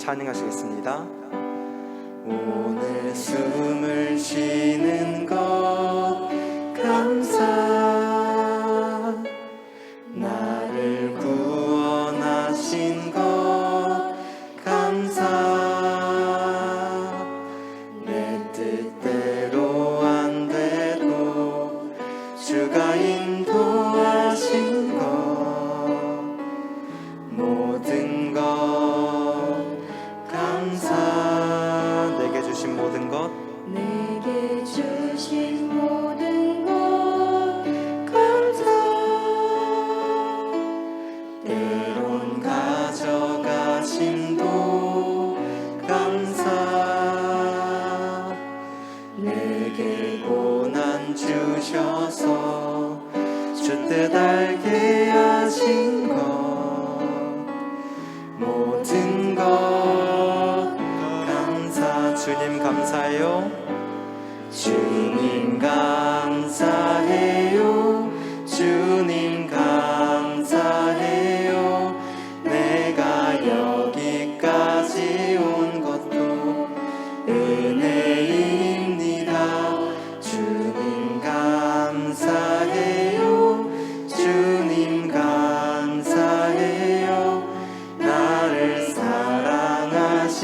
찬양하시겠습니다. 오늘 숨을 쉬는 것 감사. 내게 고난 주셔서 주뜻 알게 하신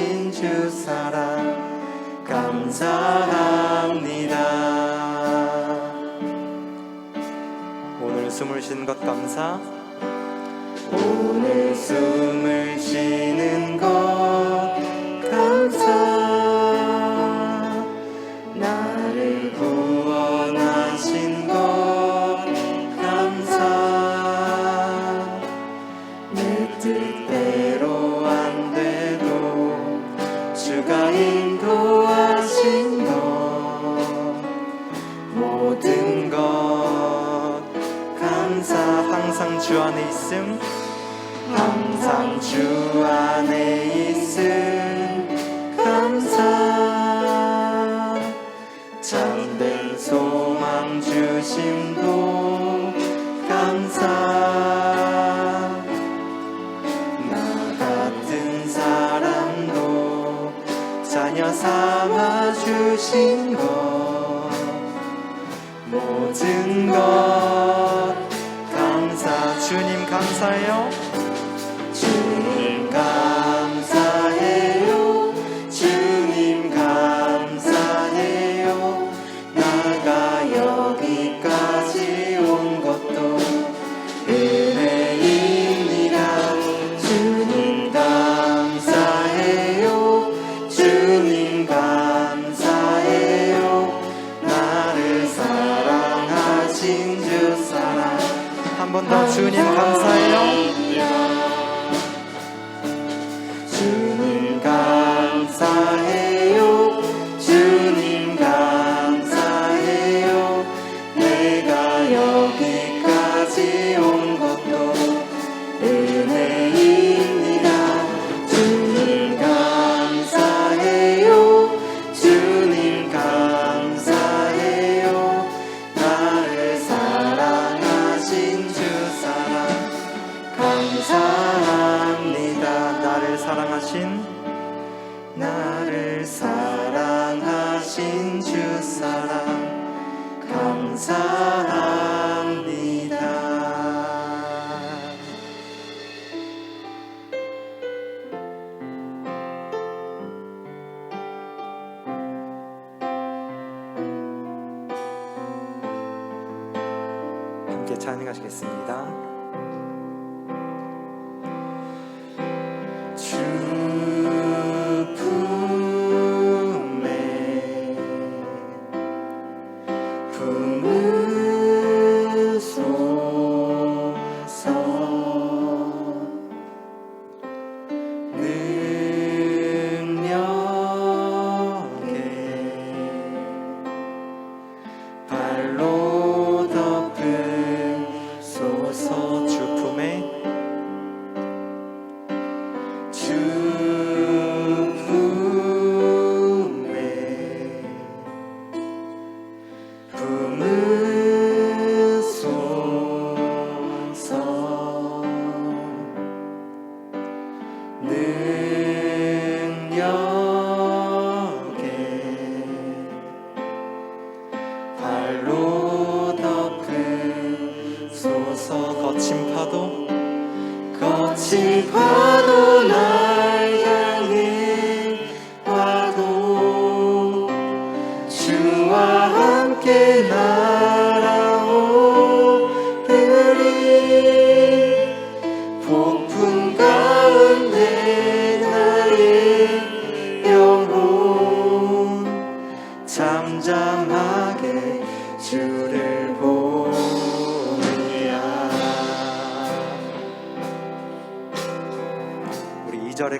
주신 주 사랑 감사합니다. 오늘 숨을 쉬는 것 감사. 오늘 숨을 쉬는 것 항상 주 안에 있음. 감사. 잠들 소망 주심도 감사. 나 같은 사람도 자녀 삼아 주신 것 모든 것 감사. 주님 감사해요. 주님 감사해. 가능하시겠습니다.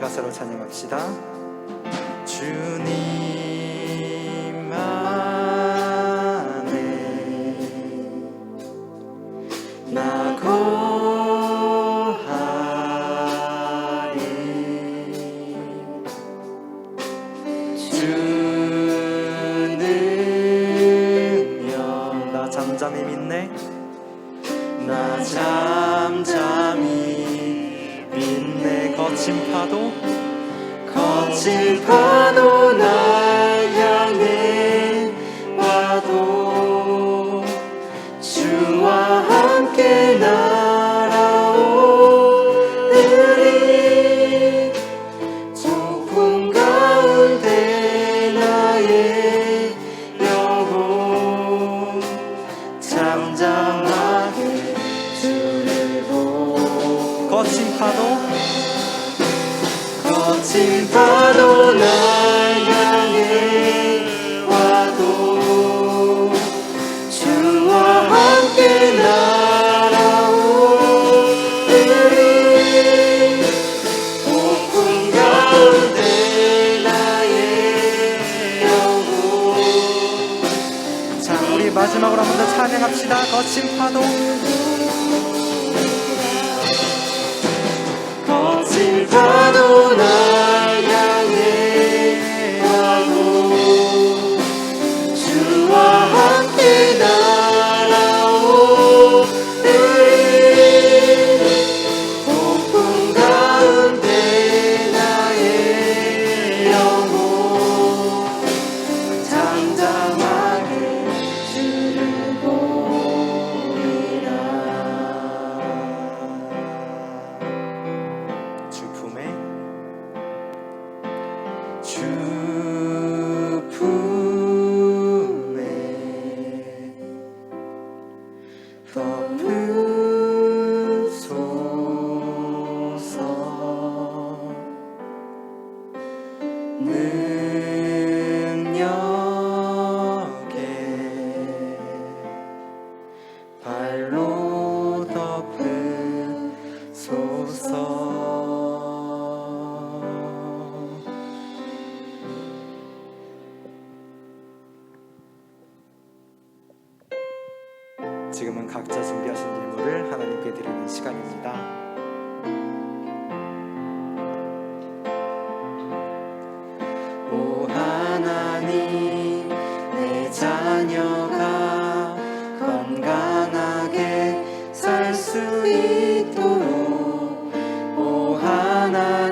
가사로 찬양합시다. 거친 파도 거친 파도 날 향해 와도 주와 함께 날아오르리 폭풍 가운데 나의 영혼. 자 우리 마지막으로 한 번 더 찬양합시다. 거친 파도 파도 나 능력에 발로 덮으소서 지금은 각자 준비하신 예물을 하나님께 드리는 시간입니다.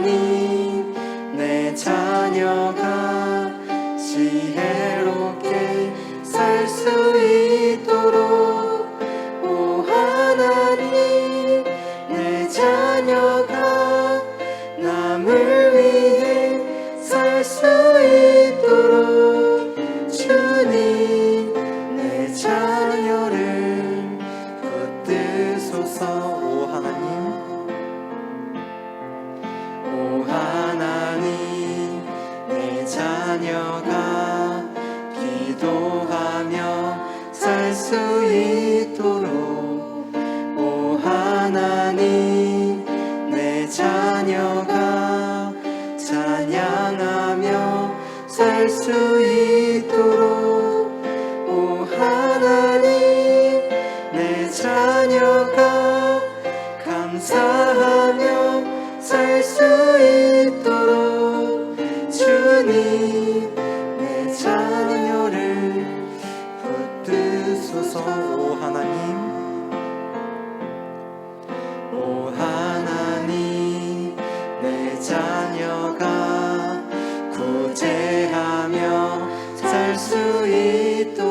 জানি says to you. Espíritu